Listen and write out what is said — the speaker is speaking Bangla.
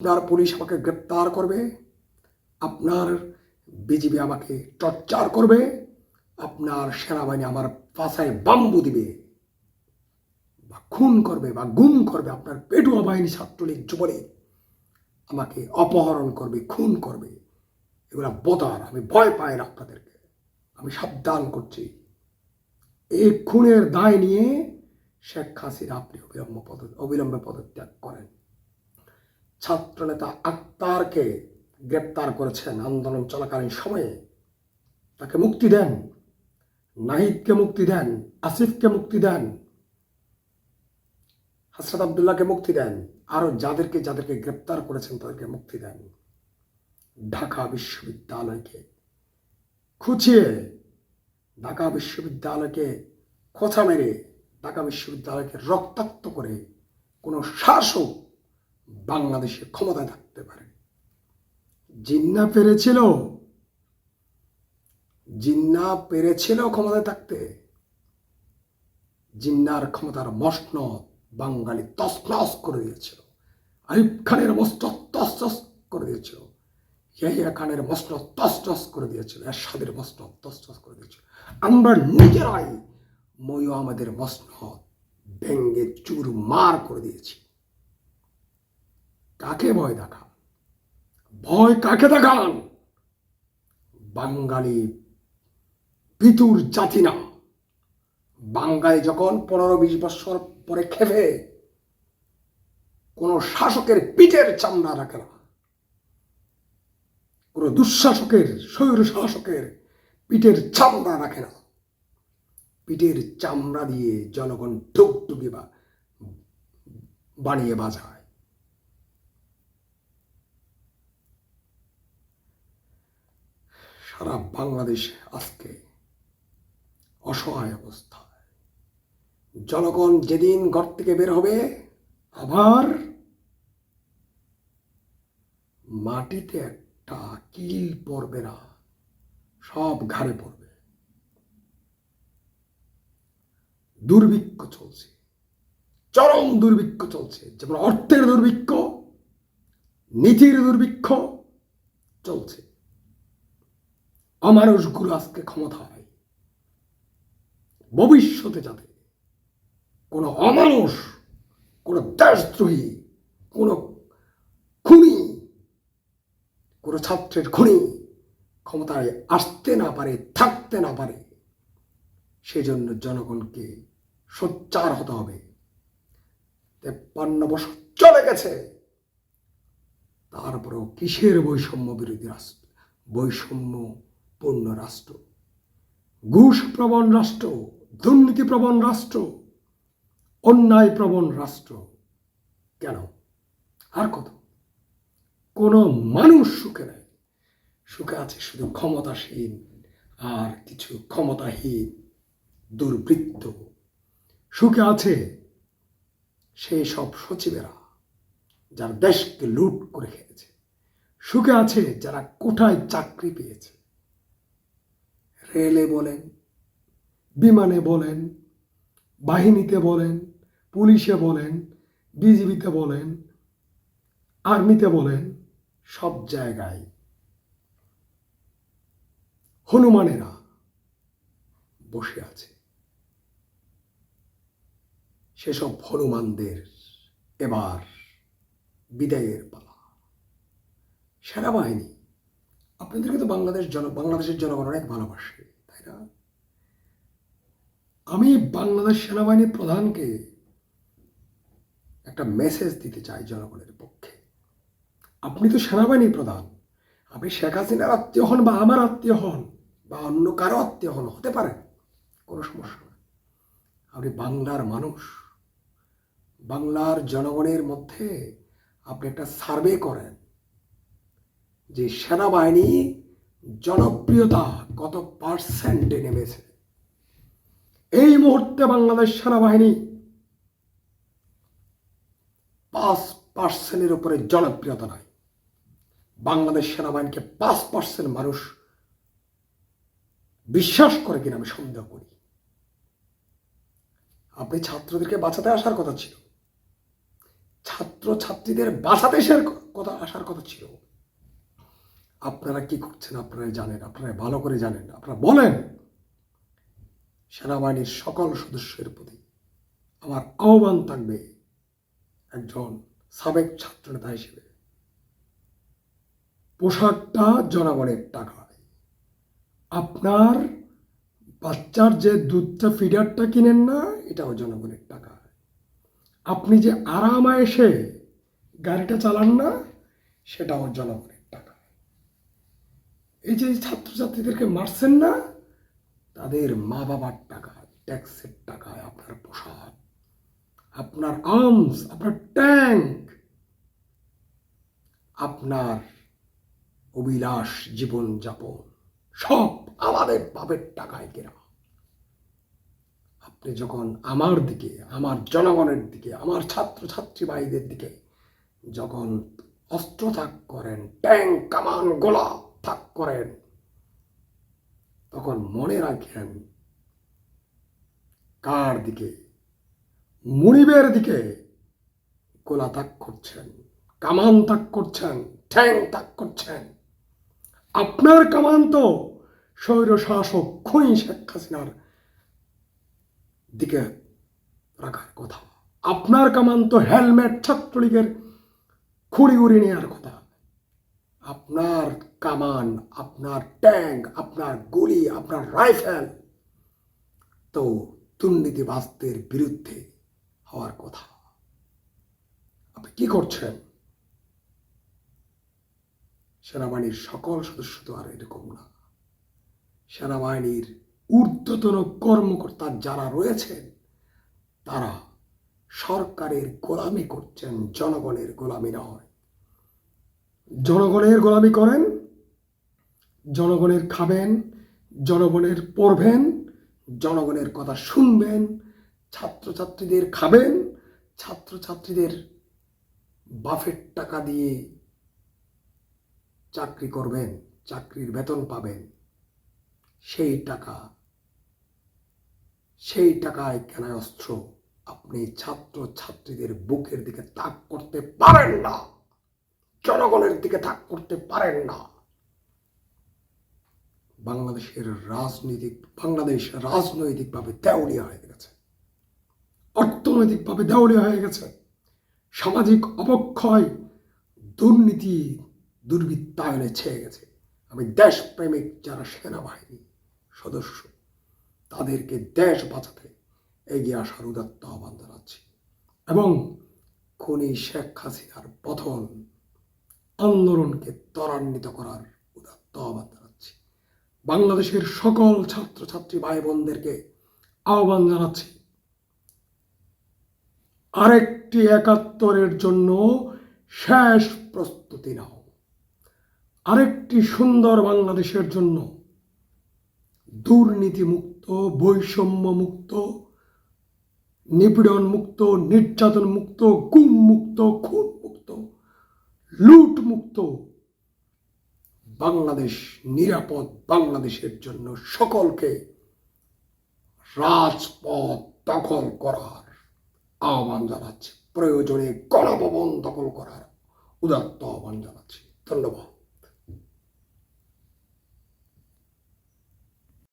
আপনার পুলিশ আমাকে গ্রেপ্তার করবে, আপনার বিজিবি আমাকে টর্চার করবে, আপনার সেনাবাহিনী আমার পাশায় বাম্বু দিবে বা খুন করবে বা গুম করবে, আপনার পেটুয়া বাহিনী ছাত্রলীগ যুবলীগ আমাকে অপহরণ করবে, খুন করবে। এগুলা বোধার আমি ভয় পাই না আপনাদেরকে। আমি সাবধান করছি। এই খুনের দায় নিয়ে শেখ হাসিনা আপনি অবিলম্ব পদ অবিলম্বে পদত্যাগ করেন। ছাত্রনেতা আক্তারকে গ্রেপ্তার করেছেন আন্দোলন চলাকালীন সময়ে। তাকে মুক্তি দেন, নাহিদকে মুক্তি দেন, আসিফকে মুক্তি দেন হাসরাত আবদুল্লাহকে মুক্তি দেন, আরও যাদেরকে যাদেরকে গ্রেপ্তার করেছেন তাদেরকে মুক্তি দেন। ঢাকা বিশ্ববিদ্যালয়কে খুঁচিয়ে, ঢাকা বিশ্ববিদ্যালয়কে খোঁচা মেরে, ঢাকা বিশ্ববিদ্যালয়কে রক্তাক্ত করে কোনো শাসক বাংলাদেশে ক্ষমতায় থাকতে পারে। জিন্না পেরেছিল। জিন্না পেরেছিল ক্ষমতায় থাকতে। জিন্নার ক্ষমতার মসনদ বাঙালি তসনস করে দিয়েছিল। আইব খানের মসনদ তসতস করে দিয়েছিল। ইয়াহিয়া খানের মসনদ তসতস করে দিয়েছিল। এরশাদের মসনদ তসতস করে দিয়েছিল। আমরা নিজেরাই ময়ূ আমাদের মসনদ ভেঙ্গে চুর মার করে দিয়েছি। কাকে ভয় দেখান ভয় কাকে দেখান বাঙালি পিতুর জাতি না। বাঙালি যখন পনেরো বিশ বছর পরে খেপে কোন শাসকের পিঠের চামড়া রাখে না, কোন দুঃশাসকের স্বৈর শাসকের পিঠের চামড়া রাখে না। পিঠের চামড়া দিয়ে জনগণ ডুগডুগি বা বানিয়ে বাজায়। সারা বাংলাদেশ আজকে অসহায় অবস্থায়। জনগণ যেদিন ঘর থেকে বের হবে, আবার মাটিতে একটা কিল পড়বে না, সব ঘাড়ে পড়বে। দুর্ভিক্ষ চলছে, চরম দুর্ভিক্ষ চলছে, যেমন অর্থের দুর্ভিক্ষ, নীতির দুর্ভিক্ষ চলছে। অমানুষগুলো আজকে ক্ষমতায় ভবিষ্যতে যাতে কোনো অমানুষ, কোনো দেশদ্রোহী, কোনো খুনি, কোনো ছাত্রের খুনি ক্ষমতায় আসতে না পারে, থাকতে না পারে, সেজন্য জনগণকে সোচ্চার হতে হবে। তেপ্পান্ন বছর চলে গেছে। তারপরেও কিসের বৈষম্য বিরোধী রাষ্ট্র? বৈষম্যপূর্ণ রাষ্ট্র। ঘুষ প্রবণ রাষ্ট্র দুর্নীতি প্রবণ রাষ্ট্র অন্যায় প্রবণ রাষ্ট্র। কেন? আর কত? কোনো মানুষ সুখে নেই। সুখে আছে শুধু ক্ষমতাসীন আর কিছু ক্ষমতাহীন, দুর্বৃত্ত। সুখে আছে সেই সব সচিবেরা যার দেশকে লুট করে খেয়েছে। সুখে আছে যারা কোঠায় চাকরি পেয়েছে। রেলে বলেন, বিমানে বলেন, বাহিনীতে বলেন, পুলিশে বলেন, বিজিবিতে বলেন, আর্মিতে বলেন, সব জায়গায় হনুমানেরা বসে আছে। সেসব হনুমানদের এবার বিদায়ের পালা। সেনাবাহিনী আপনাদেরকে তো বাংলাদেশ জন, বাংলাদেশের জনগণ অনেক ভালোবাসে, তাই না? আমি বাংলাদেশ সেনাবাহিনী প্রধানকে একটা মেসেজ দিতে চাই জনগণের পক্ষে। আপনি তো সেনাবাহিনী প্রধান। আপনি শেখ হাসিনার আত্মীয় হন বা আমার আত্মীয় হন বা অন্য কারও আত্মীয় হন, হতে পারে, কোনো সমস্যা না। আপনি বাংলার মানুষ। বাংলার জনগণের মধ্যে আপনি একটা সার্ভে করেন। যে সেনাবাহিনী জনপ্রিয়তা কত পার্সেন্টে নেমেছে? এই মুহূর্তে বাংলাদেশ সেনাবাহিনী পাঁচ পার্সেন্টের উপরে জনপ্রিয়তা নাই বাংলাদেশ সেনাবাহিনীকে পাঁচ পার্সেন্ট মানুষ বিশ্বাস করে কিনা আমি সন্দেহ করি। আপনি ছাত্রদেরকে বাঁচাতে আসার কথা ছিল। ছাত্র ছাত্রীদের বাংলাদেশের কথা আসার কথা ছিল। আপনারা কি করছেন? আপনারা জানেন আপনারা ভালো করে জানেন, আপনারা বলেন। সেনাবাহিনীর সকল সদস্যের প্রতি আমার আহ্বান থাকবে একজন সাবেক ছাত্রনেতা হিসেবে। পোশাকটা জনগণের টাকায় আপনার বাচ্চার যে দুধটা, ফিডারটা কিনেন না, এটাও জনগণের টাকা। আপনি যে আরামে এসে গাড়িটা চালান না, সেটাও জনগণের এই যে ছাত্রছাত্রীদেরকে মারছেন না, তাদের মা বাবার টাকা ট্যাক্সের টাকায় আপনার পোশাক আপনার আর্মস, আপনার ট্যাঙ্ক, আপনার অবিলাস জীবনযাপন, সব আমাদের বাপের টাকায় কেনা। আপনি যখন আমার দিকে, আমার জনগণের দিকে, আমার ছাত্র ছাত্রী ভাইদের দিকে যখন অস্ত্র থাক করেন, ট্যাঙ্ক, কামান গোলা থাক করেন, তখন মনে রাখেন, কার দিকে? মুনিবের দিকে গোলা তাক করছেন, কামান তাক করছেন, ঠ্যাং তাক করছেন। আপনার কামান তো স্বৈর শাসক খুঁই শেখ হাসিনার দিকে রাখার কথা। আপনার কামান তো হেলমেট ছাত্রলীগের খুঁড়ি উড়ি নেওয়ার কথা। আপনার কামান আপনার ট্যাঙ্ক আপনার গুলি, আপনার রাইফেল তো দুর্নীতিবাজদের বিরুদ্ধে হওয়ার কথা। আপনি কি করছেন? সেনাবাহিনীর সকল সদস্য তো আর এরকম না। সেনাবাহিনীর ঊর্ধ্বতন কর্মকর্তা যারা রয়েছেন, তারা সরকারের গোলামি করছেন, জনগণের গোলামি নয়। জনগণের গোলামি করেন জনগণের খাবেন, জনগণের পড়বেন, জনগণের কথা শুনবেন, ছাত্রছাত্রীদের খাবেন, ছাত্রছাত্রীদের বাফের টাকা দিয়ে চাকরি করবেন, চাকরির বেতন পাবেন, সেই টাকা, সেই টাকায় কেনায় অস্ত্র আপনি ছাত্র ছাত্রীদের বুকের দিকে তাক করতে পারেন না, জনগণের দিকে তাক করতে পারেন না। বাংলাদেশের রাজনৈতিক, বাংলাদেশ রাজনৈতিকভাবে দেউলিয়া হয়ে গেছে। অর্থনৈতিকভাবে দেউলিয়া হয়ে গেছে। সামাজিক অবক্ষয়, দুর্নীতি, দুর্বৃত্তায়নে ছেয়ে গেছে। আমি দেশপ্রেমিক যারা সেনাবাহিনী সদস্য, তাদেরকে দেশ বাঁচাতে এগিয়ে আসার উদাত্ত আহ্বান জানাচ্ছি। এবং খনি শেখ হাসিনার পথন আন্দোলনকে ত্বরান্বিত করার উদাত্ত আহ্বান বাংলাদেশের সকল ছাত্রছাত্রী ভাই বোনদেরকে আহ্বান জানাচ্ছি। আরেকটি একাত্তরের জন্য শেষ প্রস্তুতি নাও। আরেকটি সুন্দর বাংলাদেশের জন্য দুর্নীতি মুক্ত বৈষম্য মুক্ত নিপীড়ন মুক্ত নির্যাতন মুক্ত গুম মুক্ত খুন মুক্ত লুট মুক্ত বাংলাদেশ নিরাপদ বাংলাদেশের জন্য সকলকে রাজপথ দখল করার আহ্বান জানাচ্ছি। প্রয়োজনে গণভবন দখল করার উদাত্ত আহ্বান জানাচ্ছি। ধন্যবাদ।